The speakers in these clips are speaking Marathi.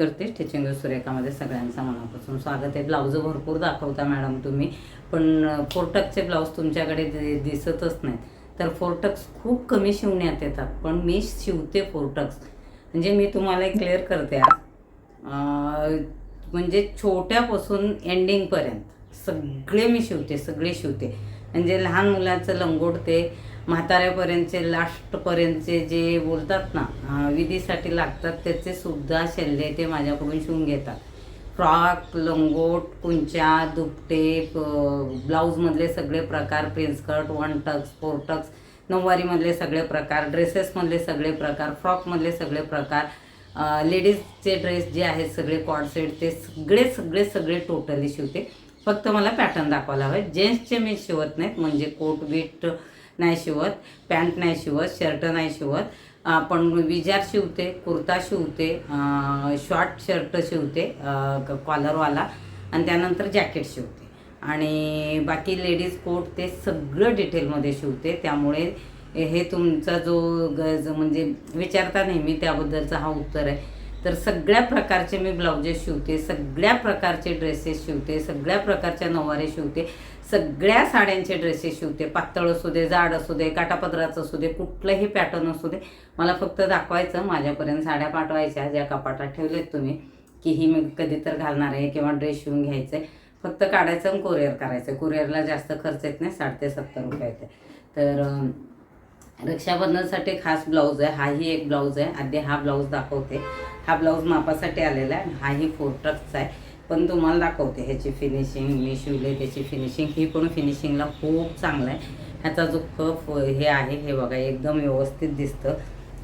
करते स्टिचिंग सुरेखामध्ये सगळ्यांचं मनापासून स्वागत आहे. ब्लाऊज भरपूर दाखवता मॅडम तुम्ही पण फोरटकचे ब्लाऊज तुमच्याकडे दिसतच नाहीत. तर फोरटक्स खूप कमी शिवण्यात येतात पण मी शिवते फोरटक्स. म्हणजे मी तुम्हाला क्लिअर करते आज म्हणजे छोट्यापासून एंडिंगपर्यंत सगळे मी शिवते सगळे शिवते. म्हणजे लहान मुलाचं लंगोट ते म्हाताऱ्यापर्यंतचे लास्टपर्यंतचे जे बोलतात ना विधीसाठी लागतात त्याचे सुद्धा शल्य ते माझ्याकडून शिवून घेतात. फ्रॉक लंगोट कुंच्या दुपटे ब्लाऊजमधले सगळे प्रकार princess cut one tucks four tucks नऊवारीमधले सगळे प्रकार ड्रेसेसमधले सगळे प्रकार फ्रॉकमधले सगळे प्रकार लेडीजचे ड्रेस जे आहेत सगळे कॉडसेट ते सगळे सगळे सगळे टोटली शिवते. फक्त मला पॅटर्न दाखवायला हवे. जेंट्सचे मी शिवत नाहीत म्हणजे कोट बीट नाही शिवत पॅन्ट नाही शिवत शर्ट नाही शिवत. पण विजार शिवते कुर्ता शिवते शॉर्ट शर्ट शिवते कॉलरवाला. आणि त्यानंतर जॅकेट शिवते. आणि बाकी लेडीज कोट ते सगळं डिटेलमध्ये शिवते. त्यामुळे हे तुमचा जो गज म्हणजे विचारता नेहमी त्याबद्दलचा हा उत्तर आहे. तर सगळ्या प्रकारचे मी ब्लाउजेस शिवते सगळ्या प्रकारचे ड्रेसेस शिवते सगळ्या प्रकारच्या नऊवारी शिवते सगळ्या साड्यांचे ड्रेसेस शिवते. पातळ असू दे जाड असू दे काटापदराचं असू दे कुठलंही पॅटर्न असू दे. मला फक्त दाखवायचं माझ्यापर्यंत साड्या पाठवायच्या ज्या कपाटात ठेवलेत तुम्ही की ही मी कधी तर घालणार आहे किंवा ड्रेस शिवून घ्यायचं आहे. फक्त काढायचं आणि कुरिअर करायचं. कुरिअरला जास्त खर्च येत नाही साठ ते सत्तर रुपये येते. तर रक्षाबंधनसाठी खास ब्लाऊज आहे. हाही एक ब्लाऊज आहे. आधी हा ब्लाऊज दाखवते. हा ब्लाऊज मापासाठी आलेला आहे हाही फोरटक्सचा आहे. पण तुम्हाला दाखवते ह्याची फिनिशिंग मी शिवले त्याची फिनिशिंग ही पण फिनिशिंगला खूप चांगलं आहे. ह्याचा जो कप हे आहे हे बघा एकदम व्यवस्थित दिसतं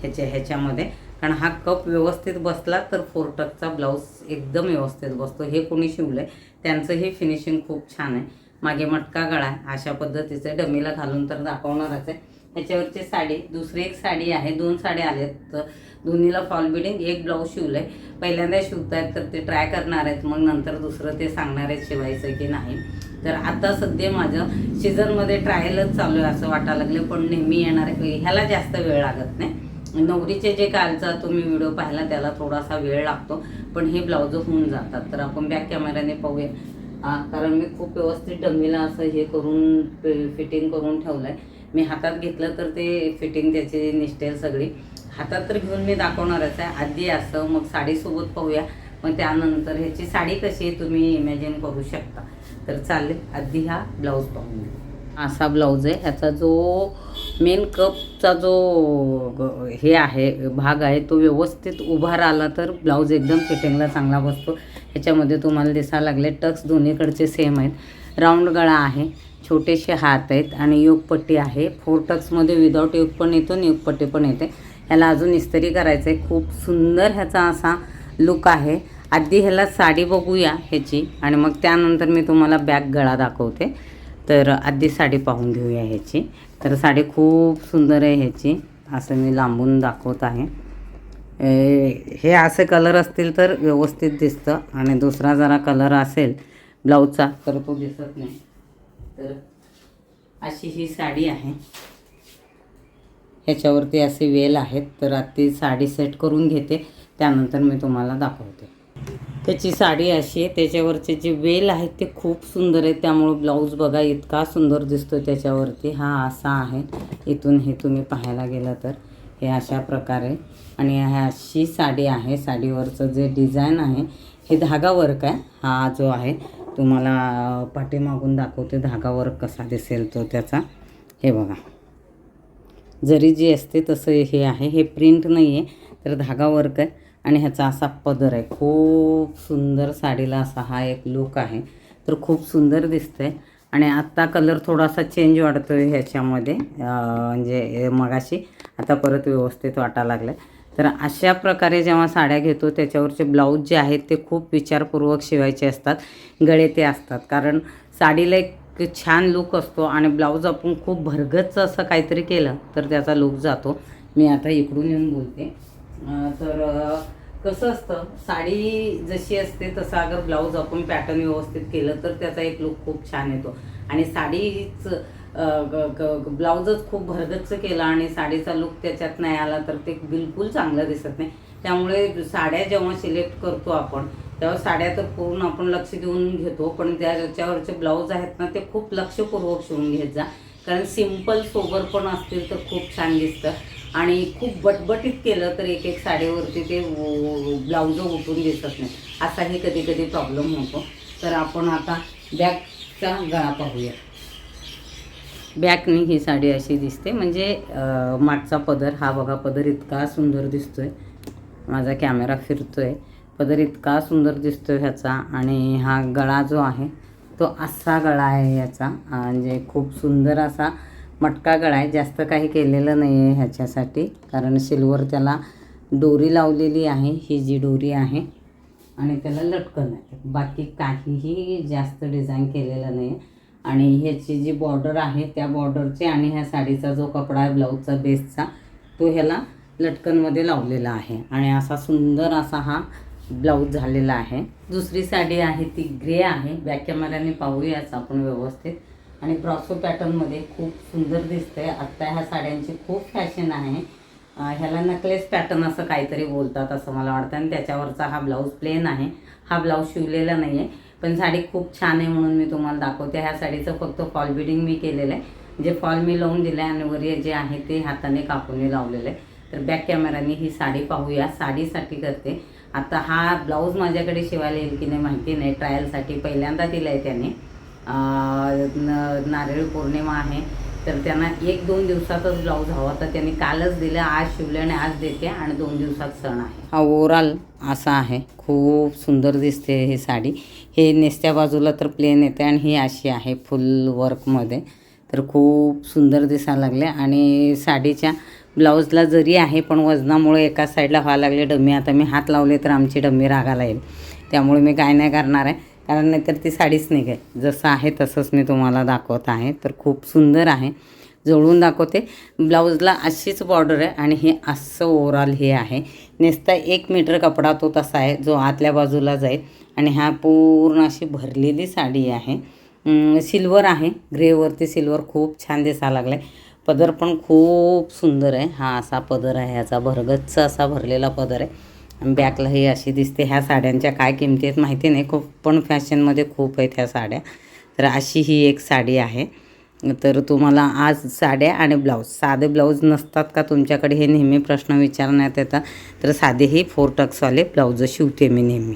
ह्याच्या ह्याच्यामध्ये. कारण हा कप व्यवस्थित बसला तर फोरटकचा ब्लाऊज एकदम व्यवस्थित बसतो. हे कोणी शिवलं आहे त्यांचंही फिनिशिंग खूप छान आहे. मागे मटका गळा अशा पद्धतीचं डमीला घालून तर दाखवणारच आहे. ह्याच्यावरची साडी दुसरी एक साडी आहे दोन साड्या आहेत तर दोन्हीला फॉल बिडिंग एक ब्लाऊज शिवलं आहे पहिल्यांदा शिवतायत तर ते ट्राय करणार आहेत. मग नंतर दुसरं ते सांगणार आहेत शिवायचं की नाही. तर आता सध्या माझं सीझनमध्ये ट्रायलच चालू आहे असं वाटायला लागलं पण नेहमी येणार आहे. ह्याला जास्त वेळ लागत नाही. नवरीचे जे कालचा तुम्ही व्हिडिओ पाहिला त्याला थोडासा वेळ लागतो. पण हे ब्लाऊज होऊन जातात. तर आपण बॅक कॅमेऱ्याने पाहूया. कारण मी खूप व्यवस्थित डमीला असं हे करून फिटिंग करून ठेवलं आहे मी हातात घेतलं तर ते फिटिंग त्याची निष्ठेल सगळी. हातात तर घेऊन मी दाखवणारच आहे. आधी असं मग साडीसोबत पाहूया. मग त्यानंतर ह्याची साडी कशी आहे तुम्ही इमॅजिन करू शकता. तर चालेल. आधी हा ब्लाऊज पाहून घेऊ. असा ब्लाऊज आहे. ह्याचा जो मेन कपचा जो ग- हे आहे भाग आहे तो व्यवस्थित उभा राहिला तर ब्लाऊज एकदम फिटिंगला चांगला बसतो. ह्याच्यामध्ये तुम्हाला दिसायला लागले. टक्स दोन्हीकडचे सेम आहेत. राऊंड गळा आहे. छोटेसे हात आहेत आणि योगपट्टी आहे. फोर टक्समध्ये विदाऊट योग पण येतो आणि योगपट्टी पण येते. ह्याला अजून इस्त्री करायचं आहे खूप सुंदर ह्याचा असा लुक आहे. आधी ह्याला साडी बघूया ह्याची आणि मग त्यानंतर मी तुम्हाला बॅक गळा दाखवते. तर आधी साडी पाहून घेऊया ह्याची. तर साडी खूप सुंदर आहे ह्याची. असं मी लांबून दाखवत आहे. हे असे कलर असतील तर व्यवस्थित दिसतं आणि दुसरा जरा कलर असेल ब्लाऊजचा तर तो दिसत नाही. तर अशी ही साडी आहे. ह्याच्यावरती असे वेल आहेत तर ती साडी सेट करून घेते. त्यानंतर मी तुम्हाला दाखवते. त्याची साडी अशी आहे त्याच्यावरचे जे वेल आहेत ते खूप सुंदर आहेत. त्यामुळं ब्लाऊज बघा इतका सुंदर दिसतो त्याच्यावरती. हा असा आहे. इथून हे तुम्ही पाहायला गेलं तर हे अशा प्रकारे. आणि अशी साडी आहे. साडीवरचं जे डिझाईन आहे हे धागा वर्क आहे. हा जो आहे तुम्हाला पाठीमागून दाखवते धागा वर्क कसा दिसेल तो त्याचा. हे बघा. जरी जी असते तसं हे आहे. हे प्रिंट नाही आहे तर धागा वर्क आहे आणि ह्याचा असा पदर आहे. खूप सुंदर साडीला असा हा एक लुक आहे. तर खूप सुंदर दिसतंय. आणि आत्ता कलर थोडासा चेंज वाटतो आहे ह्याच्यामध्ये म्हणजे मगाशी आता परत व्यवस्थित वाटायला लागलं तर अशा प्रकारे जेव्हा साड्या घेतो त्याच्यावरचे ब्लाऊज जे आहेत ते खूप विचारपूर्वक शिवायचे असतात गळे ते असतात. कारण साडीला एक छान लुक असतो आणि ब्लाऊज आपण खूप भरगतचं असं काहीतरी केलं तर त्याचा लुक जातो. मी आता इकडून येऊन बोलते. तर कसं असतं साडी जशी असते तसं अगर ब्लाऊज आपण पॅटर्न व्यवस्थित केलं तर त्याचा एक लुक खूप छान येतो. आणि साडीच ब्लाऊजच खूप भरगच्च केला आणि साडीचा लुक त्याच्यात नाही आला तर ते बिलकुल चांगलं दिसत नाही. त्यामुळे साड्या जेव्हा सिलेक्ट करतो आपण तेव्हा साड्या तर पूर्ण आपण लक्ष देऊन घेतो पण त्याच्यावरचे ब्लाऊज आहेत ना ते खूप लक्षपूर्वक शिवून घेत जा. कारण सिंपल सोबर पण असतील तर खूप छान दिसतं. आणि खूप बटबटीत केलं तर एक एक साडीवरती ते ब्लाऊज उठून दिसत नाही. असाही कधी कधी प्रॉब्लेम होतो. तर आपण आता बॅगचा गळा पाहूया. बॅकनी ही साडी अशी दिसते. म्हणजे मागचा पदर हा बघा पदर इतका सुंदर दिसतो आहे माझा कॅमेरा फिरतो आहे पदर इतका सुंदर दिसतो आहे ह्याचा आणि हा गळा जो आहे तो असा गळा आहे ह्याचा. म्हणजे खूप सुंदर असा मटका गळा आहे. जास्त काही केलेलं नाही आहे ह्याच्यासाठी कारण सिल्वर त्याला दोरी लावलेली आहे. ही जी दोरी आहे आणि त्याला लटकन आहे. बाकी काहीही जास्त डिझाईन केलेलं नाही आहे आणि ह्याची जी बॉर्डर आहे त्या बॉर्डरचे आणि ह्या साडीचा जो कपडा आहे ब्लाऊजचा बेसचा तो ह्याला लटकनमध्ये लावलेला आहे. आणि असा सुंदर असा हा ब्लाऊज झालेला आहे. दुसरी साडी आहे ती ग्रे आहे. बॅक कॅमेऱ्याने पाहूयाच आपण व्यवस्थित. आणि ब्रॉसो पॅटर्नमध्ये खूप सुंदर दिसते आत्ता ह्या साड्यांची खूप फॅशन आहे. ह्याला नकलेस पॅटर्न असं काहीतरी बोलतात असं मला वाटतं. आणि त्याच्यावरचा हा ब्लाऊज प्लेन आहे. हा ब्लाऊज शिवलेला नाही आहे पण साडी खूप छान आहे म्हणून मी तुम्हाला दाखवते. ह्या साडीचं फक्त फॉल बिडिंग मी केलेलं आहे. जे फॉल मी लावून दिलं आहे आणि वर जे आहे ते हाताने कापून लावलेलं आहे. तर बॅक कॅमेराने ही साडी पाहूया. साडीसाठी करते. आता हा ब्लाऊज माझ्याकडे शिवायला येईल की नाही माहिती नाही. ट्रायलसाठी पहिल्यांदा दिला आहे त्याने न- नारळी पौर्णिमा आहे. तर त्यांना एक दोन दिवसातच ब्लाऊज हवा. तर त्यांनी कालच दिलं आज शिवले आणि आज देते आणि दोन दिवसात सण आहे. हा ओवरऑल असा आहे. खूप सुंदर दिसते ही साडी. हे नेसत्या बाजूला तर प्लेन येते आणि ही अशी आहे फुल वर्कमध्ये तर खूप सुंदर दिसायला लागले आणि साडीच्या ब्लाऊजला जरी आहे पण वजनामुळे एका साईडला व्हायला लागले. डमी आता मी हात लावले तर आमची डमी रागाला येईल. त्यामुळे मी काय नाही करणार आहे. कारण नाहीतर ती साडीच निघेल. जसं आहे तसंच मी तुम्हाला दाखवत आहे तर खूप सुंदर आहे. जवळून दाखवते. ब्लाऊजला अशीच बॉर्डर आहे आणि हे असं ओव्हरऑल हे आहे. नेसता एक मीटर कपडा तो तसा आहे जो आतल्या बाजूला जाईल. आणि हा पूर्ण अशी भरलेली साडी आहे. सिल्वर आहे. ग्रेवरती सिल्वर खूप छान दिसायला लागला आहे पदर पण खूप सुंदर आहे. हा असा पदर आहे. ह्याचा भरगच्च असा भरलेला पदर आहे. बॅकला ही अशी दिसते. ह्या साड्यांच्या काय किमती आहेत माहिती नाही. खूप पण फॅशनमध्ये खूप आहेत ह्या साड्या. तर अशी ही एक साडी आहे. तर तुम्हाला आज साड्या आणि ब्लाऊज. साधे ब्लाऊज नसतात का तुमच्याकडे? हे नेहमी प्रश्न विचारण्यात येतात. तर साधेही फोर टक्सवाले ब्लाऊज शिवते मी नेहमी.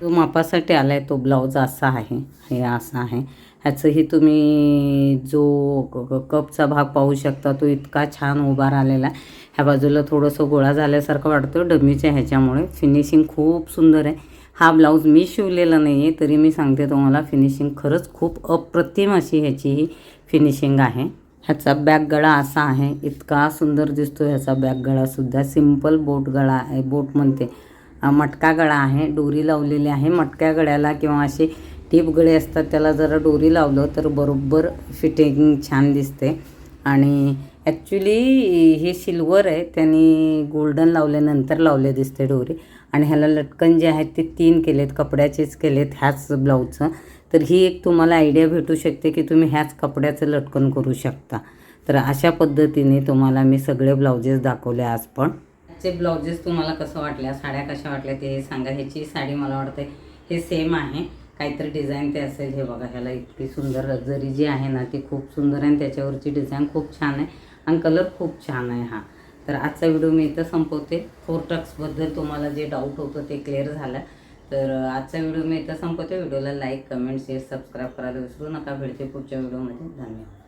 जो मापासाठी आला आहे तो ब्लाऊज असा आहे. हे असा आहे. ह्याचंही तुम्ही जो क- कपचा भाग पाहू शकता. तो इतका छान उभा राहिलेला आहे. ह्या बाजूला थोडंसं गोळा झाल्यासारखं वाटतं डमीच्या ह्याच्यामुळे. फिनिशिंग खूप सुंदर आहे. हा ब्लाऊज मी शिवलेला नाही आहे तरी मी सांगते तुम्हाला फिनिशिंग खरंच खूप अप्रतिम अशी ह्याची ही फिनिशिंग आहे. ह्याचा बॅक गळा असा आहे इतका सुंदर दिसतो ह्याचा बॅक गळासुद्धा सिंपल बोट गळा आहे बोट म्हणते. मटका गळा आहे डोरी लावलेली आहे. मटक्या गळ्याला किंवा असे टीप गळे असतात त्याला जरा डोरी लावलं तर बरोबर फिटिंग छान दिसते. आणि ॲक्च्युली हे सिल्वर आहे. त्यांनी गोल्डन लावल्यानंतर लावले दिसते डोरी. आणि ह्याला लटकन जे आहेत ते तीन केलेत. कपड्याचेच केलेत ह्याच ब्लाऊजचं तर ही एक तुम्हाला आयडिया भेटू शकते की तुम्ही ह्याच कपड्याचं लटकन करू शकता. तर अशा पद्धतीने तुम्हाला मी सगळे ब्लाउजेस दाखवले आज पण. चे ब्लाउजेस तुम्हाला कसं वाटल्या साड्या कशा वाटल्या ते सांगा. ह्याची साडी मला वाटते हे सेम आहे. काहीतरी डिझाईन ते असेल. हे बघा ह्याला इतकी सुंदर जरी जी आहे ना ती खूप सुंदर आहे आणि त्याच्यावरची डिझाईन खूप छान आहे. आणि कलर खूप छान आहे हा. तर आजचा व्हिडिओ मी इथं संपवते. फोर टक्सबद्दल तुम्हाला जे डाऊट होतं ते क्लिअर झालं. तर आजचा व्हिडिओ मी इथं संपवते. व्हिडिओला लाईक कमेंट शेअर सबस्क्राईब करायला विसरू नका. भेटते पुढच्या व्हिडिओमध्ये. धन्यवाद.